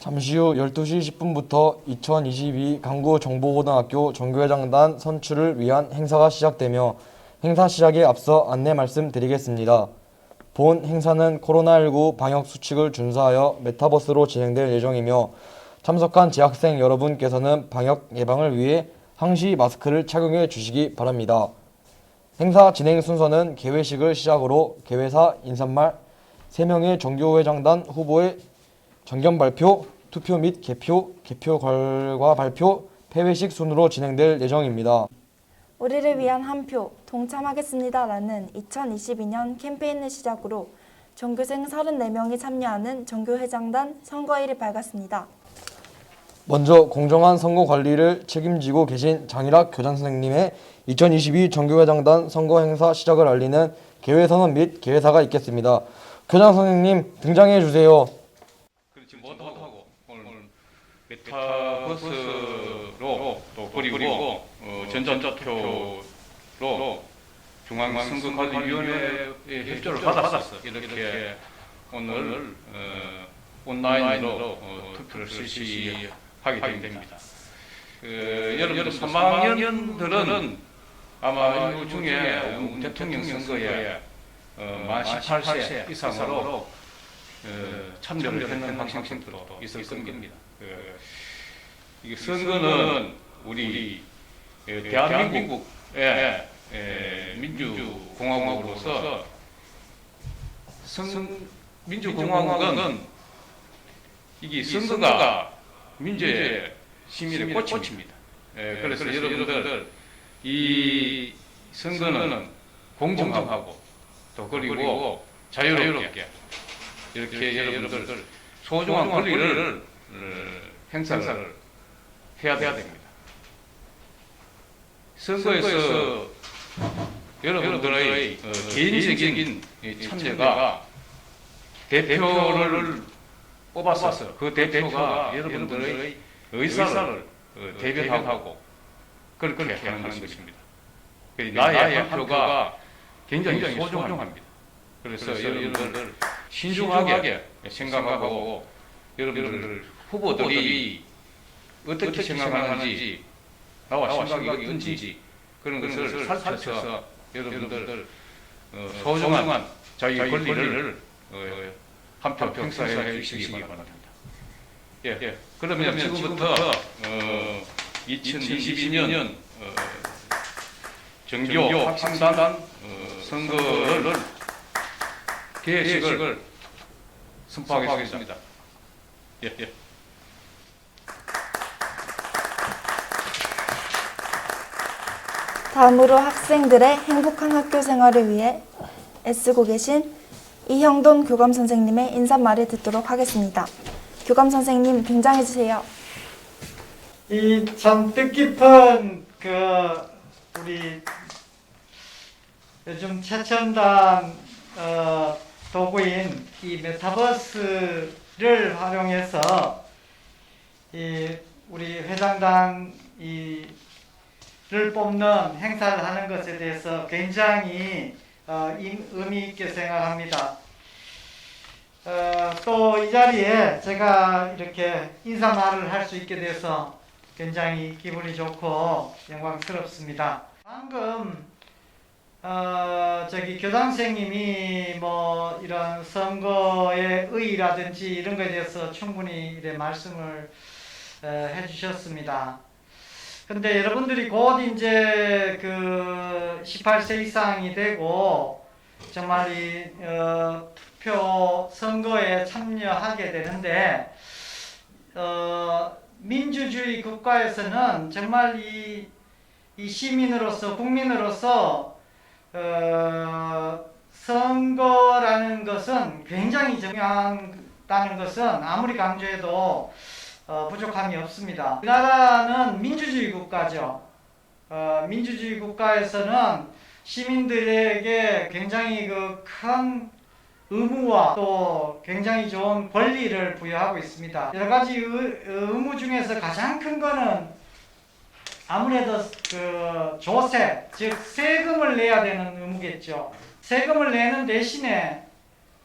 잠시 후 12시 10분부터 2022 강구 정보고등학교 정교회장단 선출을 위한 행사가 시작되며 행사 시작에 앞서 안내 말씀드리겠습니다. 본 행사는 코로나19 방역 수칙을 준수하여 메타버스로 진행될 예정이며 참석한 재학생 여러분께서는 방역 예방을 위해 항시 마스크를 착용해 주시기 바랍니다. 행사 진행 순서는 개회식을 시작으로 개회사 인사말 3명의 정교회장단 후보의 정견 발표, 투표 및 개표, 개표 결과 발표, 폐회식 순으로 진행될 예정입니다. 우리를 위한 한 표 동참하겠습니다라는 2022년 캠페인을 시작으로 전교생 34명이 참여하는 전교회장단 선거일이 밝았습니다. 먼저 공정한 선거 관리를 책임지고 계신 장일학 교장 선생님의 2022 정교회장단 선거 행사 시작을 알리는 개회 선언 및 개회사가 있겠습니다. 교장 선생님 등장해 주세요. 메타버스로 또 그리고 어, 전자투표로 중앙선거관리위원회의 협조를 받았어. 이렇게 오늘 어, 온라인으로 어, 투표를 실시하게 됩니다. 그, 여러분들 3학년들은 아마 일부 중에 음, 대통령 선거에 어, 만 18세 이상으로 어, 참여를 했는 학생들도 있을 겁니다. 그, 이게 선거는 우리 예, 대한민국의 예, 민주공화국으로서 선, 민주공화국은 이게 선거가 민주의 시민의 꽃입니다. 예, 그래서 여러분들 이 선거는 공정하고 또 그리고 자유롭게 이렇게 여러분들 소중한 권리를 어, 행사를 해야 됩니다. 선거에서 여러분들의 어, 개인적인 이 참여가 대표를 뽑아서 그 대표가 여러분들의 의사를 어, 대변하고 그렇게 하는 것입니다. 그러니까 나의 한 표가 굉장히 소중합니다. 그래서 여러분들 신중하게 생각하고 여러분들 후보들이 어떻게 생각하는지 나와 생각이 어떤지 그런 것을 살펴서 여러분들 어, 소중한 자기 권리를 어, 한표 행사해 주시기 바랍니다. 예, 예. 그러면 지금부터 어, 2022년 어, 정교 학생단 어, 선거를 개회식을 선포하겠습니다. 예, 예. 다음으로 학생들의 행복한 학교 생활을 위해 애쓰고 계신 이형돈 교감 선생님의 인사말을 듣도록 하겠습니다. 교감 선생님 등장해 주세요. 이 참 뜻깊은 그 우리 요즘 최첨단 어, 도구인 이 메타버스를 활용해서 이 우리 회장단 이 를 뽑는 행사를 하는 것에 대해서 굉장히 어, 임- 의미 있게 생각합니다. 어, 또이 자리에 제가 이렇게 인사말을 할 수 있게 돼서 굉장히 기분이 좋고 영광스럽습니다. 방금 어, 저기 교장선생님이 뭐 이런 선거의 의의라든지 이런 것에 대해서 충분히 말씀을 에, 해주셨습니다. 근데 여러분들이 곧 이제 그 18세 이상이 되고 정말 이 어, 투표 선거에 참여하게 되는데 어, 민주주의 국가에서는 정말 이, 이 시민으로서 국민으로서 어, 선거라는 것은 굉장히 중요하다는 것은 아무리 강조해도 어, 부족함이 없습니다. 우리나라는 민주주의 국가죠. 어, 민주주의 국가에서는 시민들에게 굉장히 그 큰 의무와 또 굉장히 좋은 권리를 부여하고 있습니다. 여러 가지 의, 의무 중에서 가장 큰 거는 아무래도 그 조세, 즉 세금을 내야 되는 의무겠죠. 세금을 내는 대신에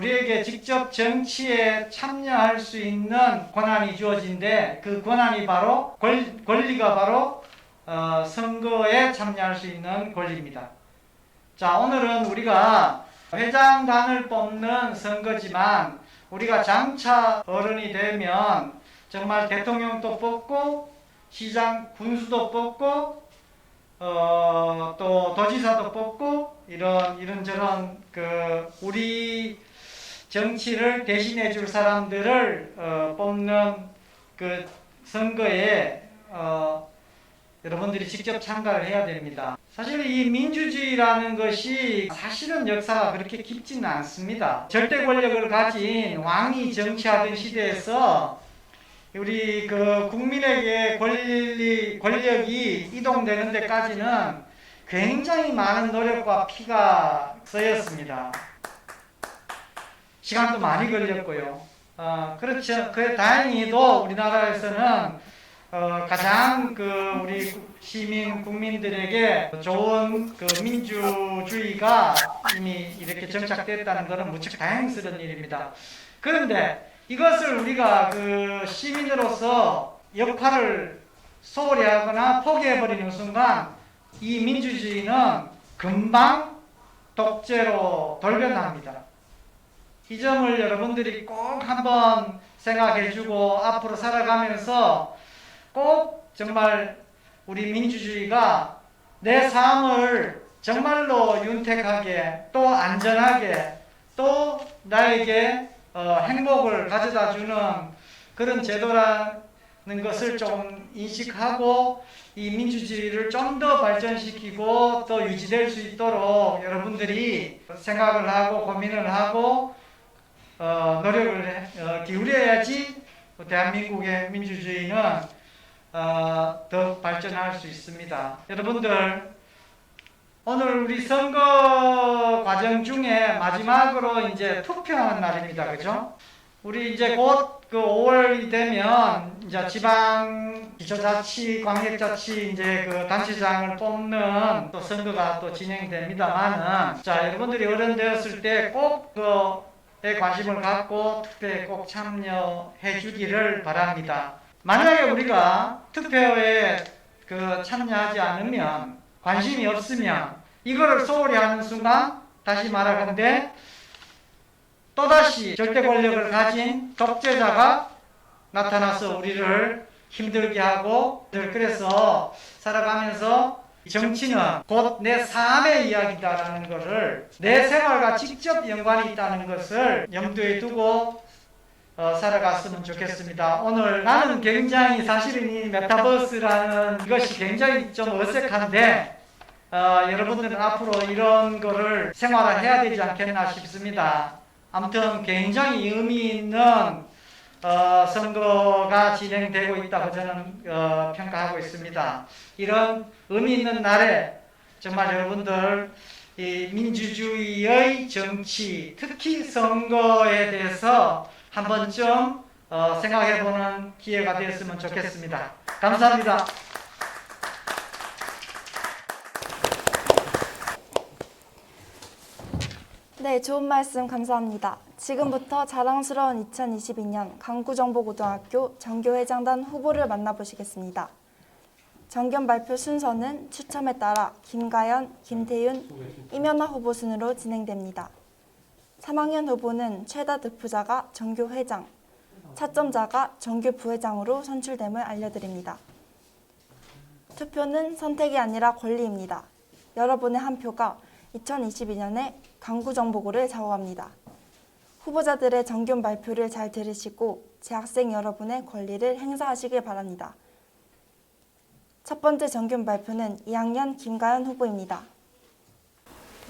우리에게 직접 정치에 참여할 수 있는 권한이 주어진데 그 권한이 바로 권, 권리가 바로 어, 선거에 참여할 수 있는 권리입니다. 자 오늘은 우리가 회장단을 뽑는 선거지만 우리가 장차 어른이 되면 정말 대통령도 뽑고 시장 군수도 뽑고 어, 또 도지사도 뽑고 이런 이런저런 그 우리 정치를 대신해 줄 사람들을 어, 뽑는 그 선거에 어, 여러분들이 직접 참가를 해야 됩니다. 사실 이 민주주의라는 것이 사실은 역사가 그렇게 깊지는 않습니다. 절대 권력을 가진 왕이 정치하던 시대에서 우리 그 국민에게 권리 권력이 이동되는 데까지는 굉장히 많은 노력과 피가 쓰였습니다. 시간도 많이 걸렸고요. 어, 그렇죠. 그 다행히도 우리나라에서는 어, 가장 그 우리 시민 국민들에게 좋은 그 민주주의가 이미 이렇게 정착됐다는 것은 무척 다행스러운 일입니다. 그런데 이것을 우리가 그 시민으로서 역할을 소홀히 하거나 포기해버리는 순간 이 민주주의는 금방 독재로 돌변합니다. 이 점을 여러분들이 꼭 한번 생각해주고 앞으로 살아가면서 꼭 정말 우리 민주주의가 내 삶을 정말로 윤택하게 또 안전하게 또 나에게 어, 행복을 가져다 주는 그런 제도라는 것을 좀 인식하고 이 민주주의를 좀 더 발전시키고 또 유지될 수 있도록 여러분들이 생각을 하고 고민을 하고 어, 노력을 해- 어, 기울여야지 대한민국의 민주주의는 어, 더 발전할 수 있습니다. 여러분들 오늘 우리 선거 과정 중에 마지막으로 이제 투표하는 날입니다. 그죠? 우리 이제 곧 그 5월이 되면 이제 지방 기초자치, 광역자치 이제 그 단체장을 뽑는 또 선거가 또 진행됩니다만은 자 여러분들이 어른 되었을 때 꼭 그에 관심을 갖고 투표에 꼭 참여해 주기를 바랍니다. 만약에 우리가 투표에 그 참여하지 않으면 관심이 없으면 이거를 소홀히 하는 순간 다시 말하건대 또다시 절대 권력을 가진 독재자가 나타나서 우리를 힘들게 하고 그래서 살아가면서 정치는 곧 내 삶의 이야기다라는 것을 내 생활과 직접 연관이 있다는 것을 염두에 두고 어, 살아갔으면 좋겠습니다. 오늘 나는 굉장히 사실은 이 메타버스라는 것이 굉장히 좀 어색한데 어, 여러분들은 앞으로 이런 거를 생활화해야 되지 않겠나 싶습니다. 아무튼 굉장히 의미 있는 어, 선거가 진행되고 있다고 저는 어, 평가하고 있습니다. 이런 의미 있는 날에 정말 여러분들 이 민주주의의 정치, 특히 선거에 대해서 한 번쯤 어, 생각해보는 기회가 되었으면 좋겠습니다. 감사합니다. 네, 좋은 말씀 감사합니다. 지금부터 자랑스러운 2022년 강구정보고등학교 정교회장단 후보를 만나보시겠습니다. 정견 발표 순서는 추첨에 따라 김가연, 김태윤, 이면화 후보 순으로 진행됩니다. 3학년 후보는 최다 득표자가 정교회장, 차점자가 정교 부회장으로 선출됨을 알려드립니다. 투표는 선택이 아니라 권리입니다. 여러분의 한 표가 2022년에 강구정 보고를 좌우합니다. 후보자들의 정견 발표를 잘 들으시고 재학생 여러분의 권리를 행사하시길 바랍니다. 첫 번째 정견 발표는 2학년 김가연 후보입니다.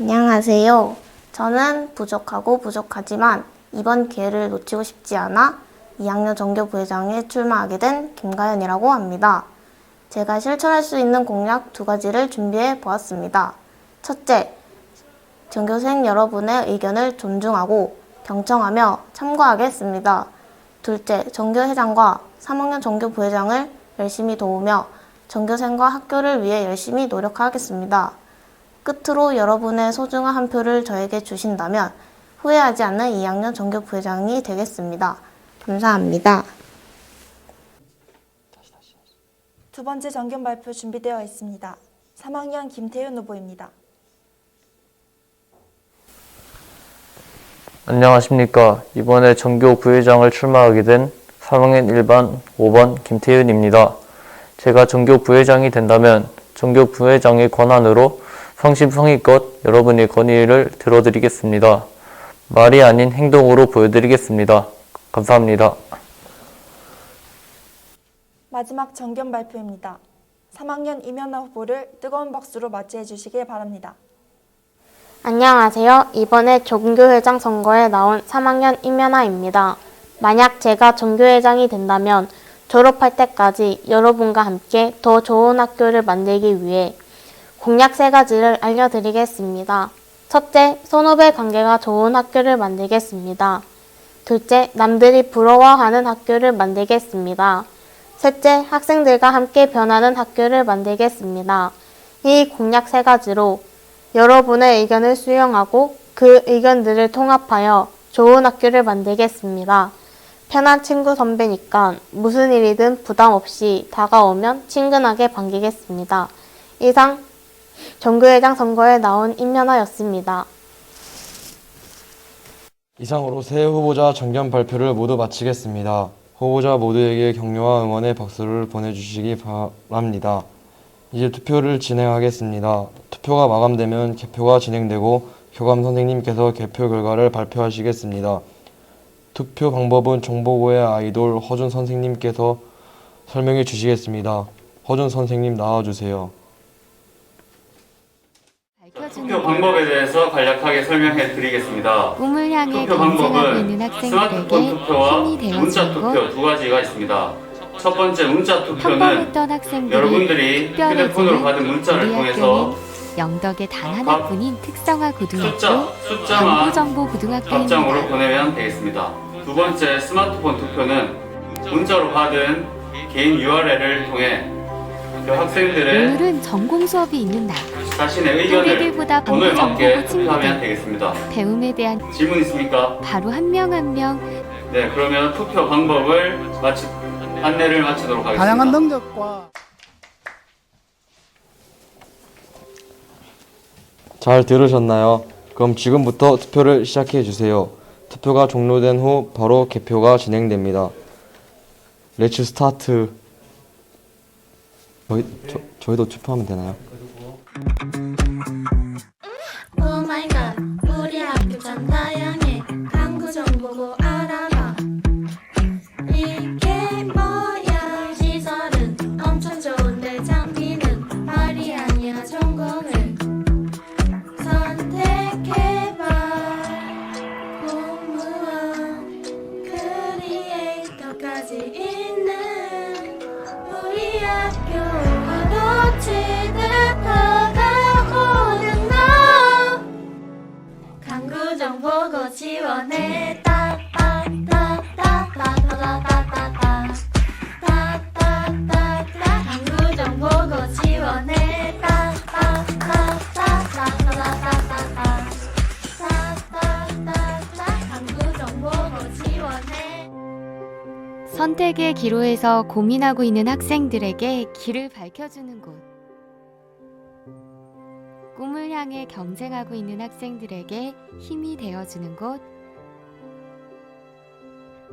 안녕하세요. 저는 부족하고 부족하지만 이번 기회를 놓치고 싶지 않아 2학년 정교 부회장에 출마하게 된 김가연이라고 합니다. 제가 실천할 수 있는 공약 두 가지를 준비해 보았습니다. 첫째, 전교생 여러분의 의견을 존중하고 경청하며 참고하겠습니다. 둘째, 전교회장과 3학년 전교 부회장을 열심히 도우며 전교생과 학교를 위해 열심히 노력하겠습니다. 끝으로 여러분의 소중한 한 표를 저에게 주신다면 후회하지 않는 2학년 정교 부회장이 되겠습니다. 감사합니다. 두 번째 정견 발표 준비되어 있습니다. 3학년 김태윤 후보입니다. 안녕하십니까. 이번에 전교 부회장을 출마하게 된 3학년 1반 5번 김태윤입니다. 제가 전교 부회장이 된다면 전교 부회장의 권한으로 성심성의껏 여러분의 건의를 들어드리겠습니다. 말이 아닌 행동으로 보여드리겠습니다. 감사합니다. 마지막 정견 발표입니다. 3학년 이면아 후보를 뜨거운 박수로 맞이해 주시길 바랍니다. 안녕하세요. 이번에 종교회장 선거에 나온 3학년 임연아입니다. 만약 제가 종교회장이 된다면 졸업할 때까지 여러분과 함께 더 좋은 학교를 만들기 위해 공약 세 가지를 알려드리겠습니다. 첫째, 선후배 관계가 좋은 학교를 만들겠습니다. 둘째, 남들이 부러워하는 학교를 만들겠습니다. 셋째, 학생들과 함께 변하는 학교를 만들겠습니다. 이 공약 세 가지로 여러분의 의견을 수용하고 그 의견들을 통합하여 좋은 학교를 만들겠습니다. 편한 친구 선배니까 무슨 일이든 부담 없이 다가오면 친근하게 반기겠습니다. 이상 정교회장 선거에 나온 임면아였습니다. 이상으로 새 후보자 정견 발표를 모두 마치겠습니다. 후보자 모두에게 격려와 응원의 박수를 보내주시기 바랍니다. 이제 투표를 진행하겠습니다. 투표가 마감되면 개표가 진행되고 교감 선생님께서 개표 결과를 발표하시겠습니다. 투표 방법은 정보고의 아이돌 허준 선생님께서 설명해 주시겠습니다. 허준 선생님 나와주세요. 투표 방법에 대해서 간략하게 설명해 드리겠습니다. 꿈을 향해 투표 방법은 스마트폰 투표와 문자 투표 두 가지가 있습니다. 첫 번째 문자 투표는 평범했던 학생들이 여러분들이 휴대폰으로 받은 문자를 우리 통해서 학교는 영덕의 단각 하나뿐인 특성화 고등학교 숫자, 답장으로 고등학교입니다. 보내면 되겠습니다. 두 번째 스마트폰 투표는 문자로 받은 개인 URL을 통해 그 학생들의 오늘은 전공 수업이 있는 날. 자신의 의견을 또래들보다 방금 맞게 정보고 투표하면 친구들 되겠습니다. 배움에 대한 질문 있습니까? 바로 한 명 한 명 네, 그러면 투표 방법을 마치 안내를 마치도록 하겠습니다. 다양한 능력과 잘 들으셨나요? 그럼 지금부터 투표를 시작해 주세요. 투표가 종료된 후 바로 개표가 진행됩니다. 렛츠 스타트. 저희 저, 저희도 투표하면 되나요? 기로에서 고민하고 있는 학생들에게 길을 밝혀주는 곳. 꿈을 향해 경쟁하고 있는 학생들에게 힘이 되어주는 곳.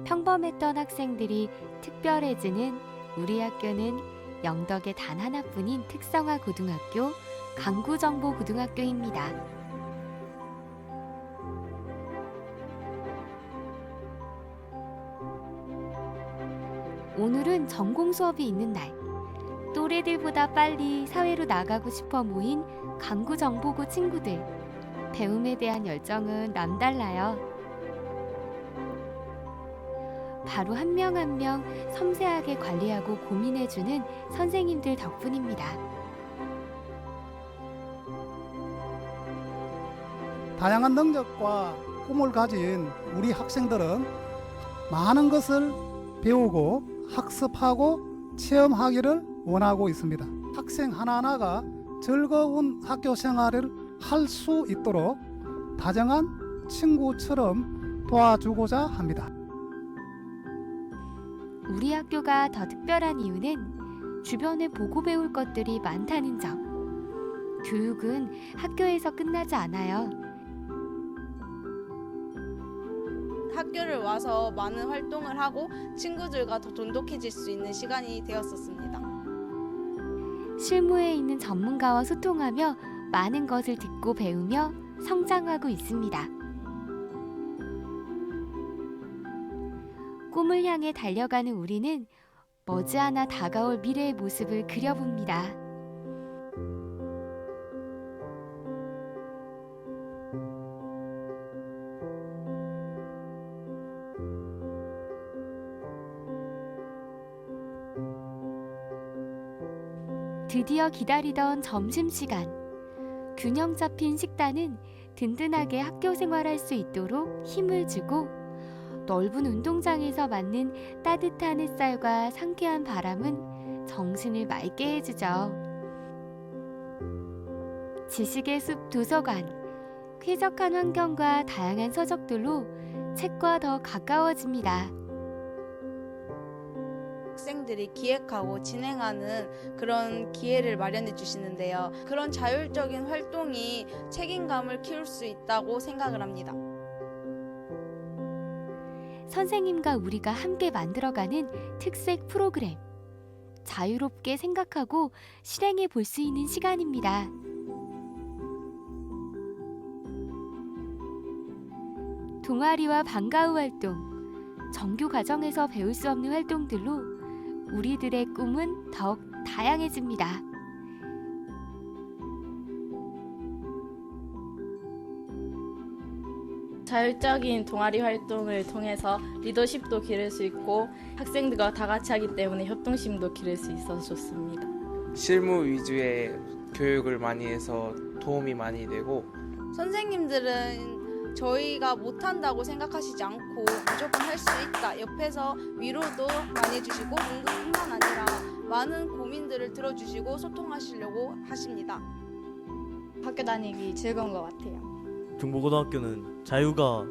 평범했던 학생들이 특별해지는 우리 학교는 영덕의 단 하나뿐인 특성화 고등학교 강구정보 고등학교입니다. 오늘은 전공 수업이 있는 날. 또래들보다 빨리 사회로 나가고 싶어 모인 강구 정보고 친구들. 배움에 대한 열정은 남달라요. 바로 한 명 한 명 섬세하게 관리하고 고민해주는 선생님들 덕분입니다. 다양한 능력과 꿈을 가진 우리 학생들은 많은 것을 배우고 학습하고 체험하기를 원하고 있습니다. 학생 하나하나가 즐거운 학교 생활을 할 수 있도록 다정한 친구처럼 도와주고자 합니다. 우리 학교가 더 특별한 이유는 주변에 보고 배울 것들이 많다는 점. 교육은 학교에서 끝나지 않아요. 학교를 와서 많은 활동을 하고 친구들과 더 돈독해질 수 있는 시간이 되었었습니다. 실무에 있는 전문가와 소통하며 많은 것을 듣고 배우며 성장하고 있습니다. 꿈을 향해 달려가는 우리는 머지않아 다가올 미래의 모습을 그려봅니다. 드디어 기다리던 점심시간. 균형 잡힌 식단은 든든하게 학교 생활할 수 있도록 힘을 주고 넓은 운동장에서 맞는 따뜻한 햇살과 상쾌한 바람은 정신을 맑게 해주죠. 지식의 숲 도서관. 쾌적한 환경과 다양한 서적들로 책과 더 가까워집니다. 학생들이 기획하고 진행하는 그런 기회를 마련해 주시는데요. 그런 자율적인 활동이 책임감을 키울 수 있다고 생각을 합니다. 선생님과 우리가 함께 만들어가는 특색 프로그램. 자유롭게 생각하고 실행해 볼 수 있는 시간입니다. 동아리와 방과후 활동, 정규 과정에서 배울 수 없는 활동들로 우리들의 꿈은 더욱 다양해집니다. 자율적인 동아리 활동을 통해서 리더십도 기를 수 있고 학생들과 다 같이 하기 때문에 협동심도 기를 수 있어서 좋습니다. 실무 위주의 교육을 많이 해서 도움이 많이 되고 선생님들은 저희가 못한다고 생각하시지 않고 무조건 할 수 있다. 옆에서 위로도 많이 해주시고 공부뿐만 아니라 많은 고민들을 들어주시고 소통하시려고 하십니다. 학교 다니기 즐거운 것 같아요. 정보고등학교는 자유가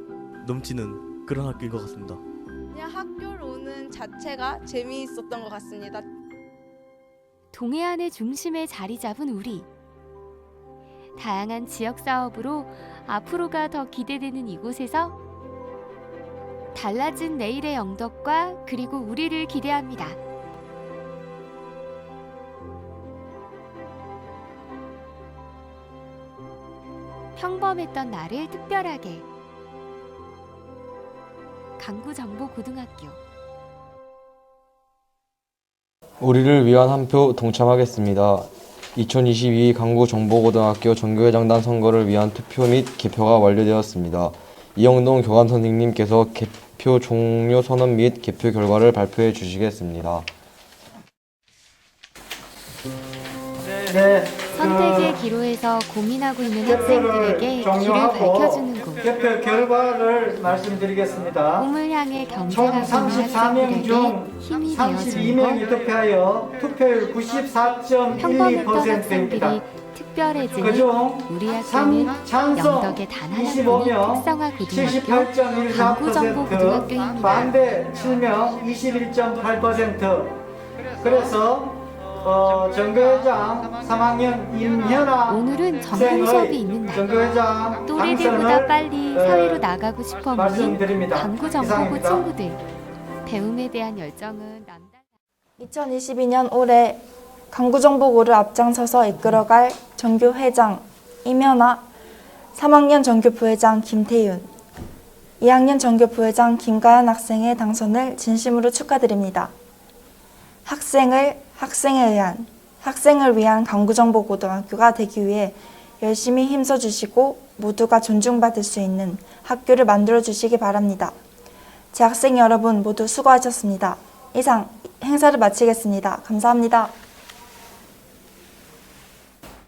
넘치는 그런 학교인 것 같습니다. 그냥 학교를 오는 자체가 재미있었던 것 같습니다. 동해안의 중심에 자리 잡은 우리. 다양한 지역 사업으로 앞으로가 더 기대되는 이곳에서 달라진 내일의 영덕과 그리고 우리를 기대합니다. 평범했던 나를 특별하게 강구정보고등학교 우리를 위한 한 표 동참하겠습니다. 2022 강구정보고등학교 전교회장단 선거를 위한 투표 및 개표가 완료되었습니다. 이영동 교감 선생님께서 개표 종료 선언 및 개표 결과를 발표해 주시겠습니다. 네, 선택의 기로에서 고민하고 있는 학생들에게 길을 밝혀주는 곳. 개표 결과를 말씀드리겠습니다. 꿈을 향해 총 경쟁하고 있는 34명 학생들에게 중 힘이 되어주는 32명이 곳. 투표하여 투표율 평범했던 94.12%입니다. 학생들이 특별해지는 그중 우리 학교는 참, 찬성 영덕의 단 하나뿐인 25명, 특성화 고등학교 78.14%, 강구정보 고등학교입니다. 반대 7명, 21.8%. 그래서 어, 정교회장 3학년 임현아 오늘은 전공 수업이 있는 날. 정교회장 또래들보다 빨리 어, 사회로 나가고 싶어 모인 말씀드립니다. 강구정보고 이상입니다. 친구들. 배움에 대한 열정은 남달 2022년 올해 강구정보고를 앞장서서 이끌어갈 정교 회장 임현아, 3학년 정교 부회장 김태윤, 2학년 정교 부회장 김가연 학생의 당선을 진심으로 축하드립니다. 학생을 학생에 의한 학생을 위한 강구정보고등학교가 되기 위해 열심히 힘써 주시고 모두가 존중받을 수 있는 학교를 만들어 주시기 바랍니다. 재학생 여러분 모두 수고하셨습니다. 이상 행사를 마치겠습니다. 감사합니다.